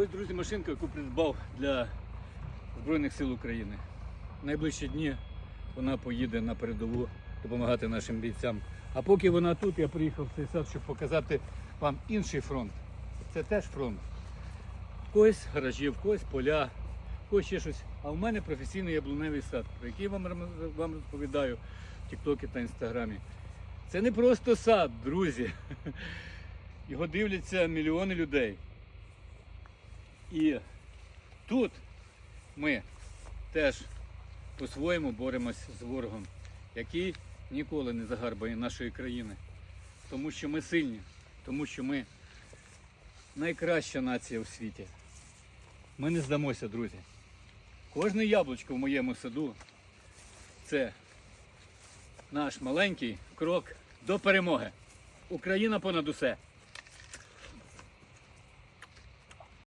Ось, друзі, машинка, яку придбав для Збройних сил України. В найближчі дні вона поїде на передову допомагати нашим бійцям. А поки вона тут, я приїхав в цей сад, щоб показати вам інший фронт. Це теж фронт. Когось гаражі, в когось поля, когось ще щось. А в мене професійний яблуневий сад, про який вам, вам розповідаю в Тіктокі та Інстаграмі. Це не просто сад, друзі. Його дивляться мільйони людей. І тут ми теж по-своєму боремось з ворогом, який ніколи не загарбає нашої країни. Тому що ми сильні, тому що ми найкраща нація у світі. Ми не здамося, друзі. Кожне яблучко в моєму саду це наш маленький крок до перемоги. Україна понад усе.